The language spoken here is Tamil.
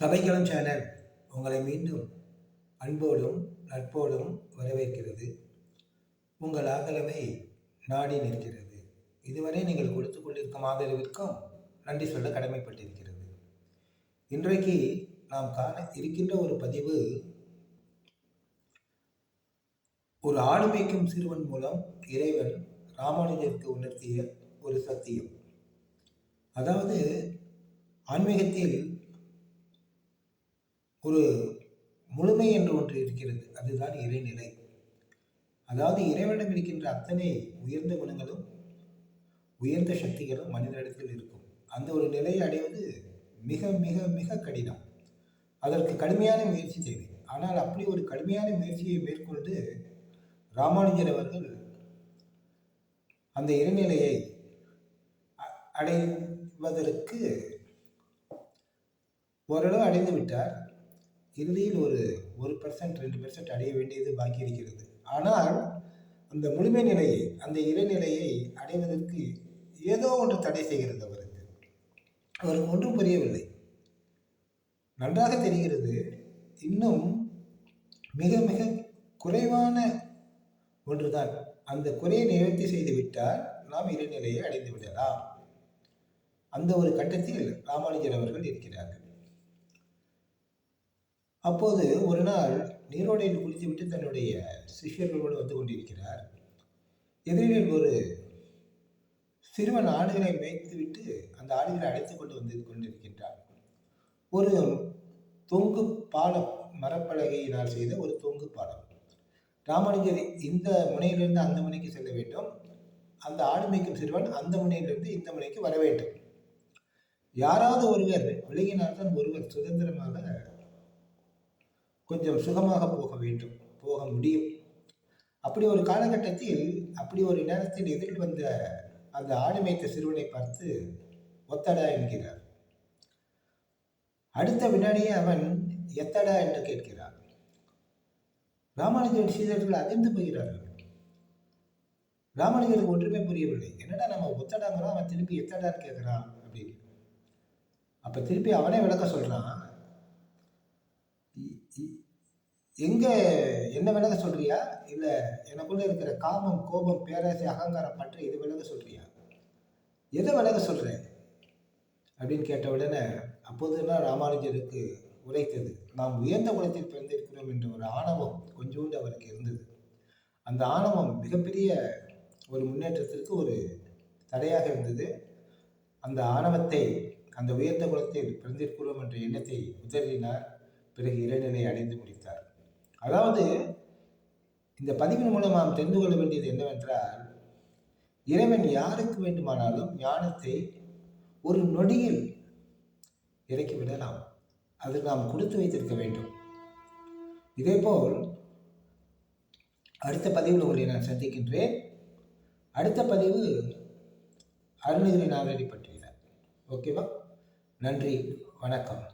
சபைக்களம் சேனல் உங்களை மீண்டும் அன்போடும் நட்போடும் வரவேற்கிறது. உங்கள் ஆதரவை நாடி நிற்கிறது. இதுவரை நீங்கள் கொடுத்து கொண்டிருக்கும் ஆதரவிற்கும் நன்றி சொல்ல கடமைப்பட்டிருக்கிறது. இன்றைக்கு நாம் காண இருக்கின்ற ஒரு பதிவு ஒரு ஆடு மேய்க்கும் சிறுவன் மூலம் இறைவன் ராமானுஜருக்கு உணர்த்திய ஒரு சத்தியம். அதாவது ஆன்மீகத்தில் ஒரு முழுமை என்று ஒன்று இருக்கிறது. அதுதான் இறைநிலை. அதாவது இறைவனிடம் இருக்கின்ற அத்தனை உயர்ந்த குணங்களும் உயர்ந்த சக்திகளும் மனிதனிடத்தில் இருக்கும். அந்த ஒரு நிலையை அடைவது மிக மிக மிக கடினம். அதற்கு கடுமையான முயற்சி தேவை. ஆனால் அப்படி ஒரு கடுமையான முயற்சியை மேற்கொண்டு ராமானுஜர் அவர்கள் அந்த இறைநிலையை அ- அடைவதற்கு ஓரளவு அடைந்து விட்டார். இறுதியில் ஒரு ஒரு பர்சன்ட் ரெண்டு பர்சன்ட் அடைய வேண்டியது பாக்கி இருக்கிறது. ஆனால் அந்த முழுமை நிலையை அந்த இறைநிலையை அடைவதற்கு ஏதோ ஒன்று தடை செய்கிறது அவருக்கு. அவருக்கு ஒன்றும் புரியவில்லை. நன்றாக தெரிகிறது இன்னும் மிக மிக குறைவான ஒன்றுதான். அந்த குறையை நிவர்த்தி செய்து விட்டால் நாம் இறைநிலையை அடைந்து விடலாம். அந்த ஒரு கட்டத்தில் ராமானுஜர் அவர்கள் இருக்கிறார்கள். அப்போது ஒரு நாள் நீரோடையில் குளித்துவிட்டு தன்னுடைய சிஷ்யர்களோடு வந்து கொண்டிருக்கிறார். எதிரில் ஒரு சிறுவன் ஆடுகளை மேய்த்துவிட்டு அந்த ஆடுகளை அழைத்து கொண்டு வந்து கொண்டிருக்கின்றார் ஒரு தொங்கு பாலம் மரப்பலகையினால் செய்த ஒரு தொங்கு பாலம். ராமானுஜர் இந்த முனையிலிருந்து அந்த முனைக்கு செல்ல வேண்டும். அந்த ஆடு மேய்க்கும் சிறுவன் அந்த முனையிலிருந்து இந்த முனைக்கு வர வேண்டும். யாராவது ஒருவர் விலகினால்தான் ஒருவர் சுதந்திரமாக கொஞ்சம் சுகமாக போக வேண்டும் போக முடியும். அப்படி ஒரு காலகட்டத்தில் அப்படி ஒரு நேரத்தில் எதிரில் வந்த அந்த ஆடு மேய்த்த சிறுவனை பார்த்து ஒத்தடா என்கிறார். அடுத்த வினாடியே அவன் எத்தடா என்று கேட்கிறான். ராமானுஜரின் சீடர்கள் அதிர்ந்து போகிறார்கள். ராமானுஜருக்கு ஒன்றுமே புரியவில்லை. என்னடா நம்ம ஒத்தடாங்கிறோம்? அவன் திருப்பி எத்தடான்னு கேட்குறான் அப்படின்னு. அப்போ திருப்பி அவனே விளக்க சொல்கிறான் இ- இ- எங்க என்ன விலக சொல்றியா? இல்ல எனக்குள்ள இருக்கிற காமம் கோபம் பேராசை அகங்காரம் பற்று இது விலக சொல்றியா? எதை விலக சொல்ற? அப்படின்னு கேட்ட உடனே அப்போதுதான் ராமானுஜருக்கு உரைத்தது. நாம் உயர்ந்த குலத்தில் பிறந்திருக்கிறோம் என்ற ஒரு ஆணவம் கொஞ்சோண்டு அவருக்கு இருந்தது. அந்த ஆணவம் மிகப்பெரிய ஒரு முன்னேற்றத்திற்கு ஒரு தடையாக இருந்தது. அந்த ஆணவத்தை அந்த உயர்ந்த குலத்தில் பிறந்திருக்கிறோம் என்ற எண்ணத்தை உதறினார். பிறகு இறைநிலை அடைந்து முடித்தார். அதாவது இந்த பதிவின் மூலம் நாம் தெரிந்து கொள்ள வேண்டியது என்னவென்றால் இறைவன் யாருக்கு வேண்டுமானாலும் ஞானத்தை ஒரு நொடியில் இறக்கி விடலாம். அது நாம் கொடுத்து வைத்திருக்க வேண்டும். இதேபோல் அடுத்த பதிவில் உங்களை நான் சந்திக்கின்றேன். அடுத்த பதிவு அருணகிரிநாதரை பற்றியதான் ஓகேவா? நன்றி. வணக்கம்.